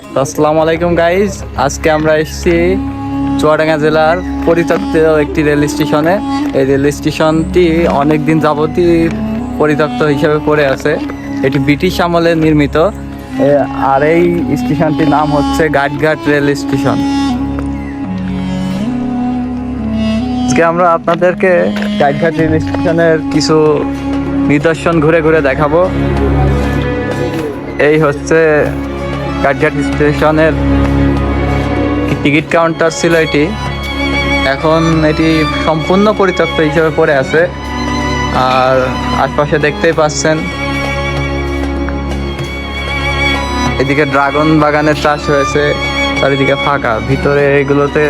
আসসালামু আলাইকুম গাইজ আজকে আমরা এসেছি চুয়াডাঙ্গা জেলার পরিত্যক্ত একটি রেল স্টেশনে। এই রেল স্টেশনটি অনেক দিন যাবতই পরিত্যক্ত হিসেবে পড়ে আছে। এটি ব্রিটিশ আমলে নির্মিত। আর এই স্টেশনটির নাম হচ্ছে গাটঘাট রেল স্টেশন। আজকে আমরা আপনাদেরকে গাটঘাট রেল স্টেশনের কিছু নিদর্শন ঘুরে ঘুরে দেখাবো। এই হচ্ছে কাঠঘাট স্টেশনের টিকিট কাউন্টার ছিল এটি। এখন এটি সম্পূর্ণ পরিত্যক্ত হিসেবে পড়ে আছে। আর আশপাশে দেখতেই পাচ্ছেন, এদিকে ড্রাগন বাগানের চাষ হয়েছে, চারিদিকে ফাঁকা। ভিতরে এগুলোতে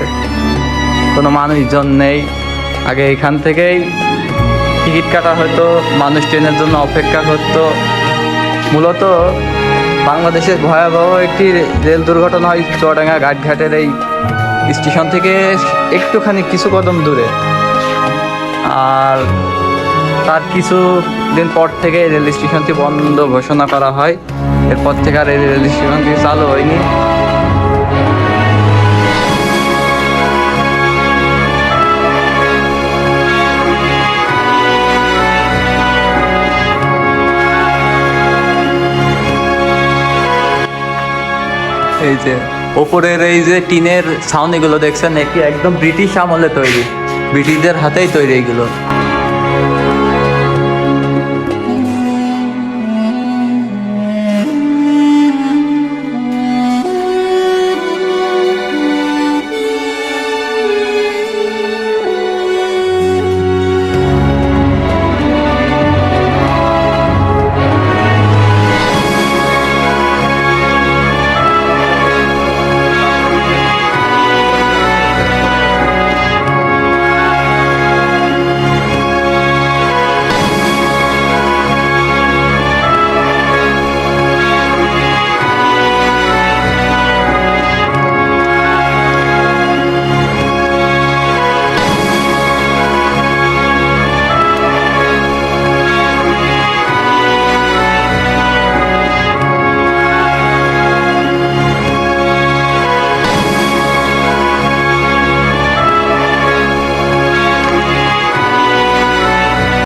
কোনো মানুষজন নেই। আগে এখান থেকেই টিকিট কাটা হতো, মানুষ ট্রেনের জন্য অপেক্ষা করতো। মূলত বাংলাদেশের ভয়াবহ একটি রেল দুর্ঘটনা হয় চুয়াডাঙ্গা ঘাটঘাটের এই স্টেশন থেকে একটুখানি কিছু কদম দূরে। আর তার কিছু দিন পর থেকে রেল স্টেশনটি বন্ধ ঘোষণা করা হয়। এরপর থেকে আর রেল স্টেশনটি চালু হয়নি। এই যে ওপরের এই যে টিনের সাউন্ড এগুলো দেখছেন এটি একদম ব্রিটিশ আমলে তৈরি। ব্রিটিশদের হাতেই তৈরি এগুলো।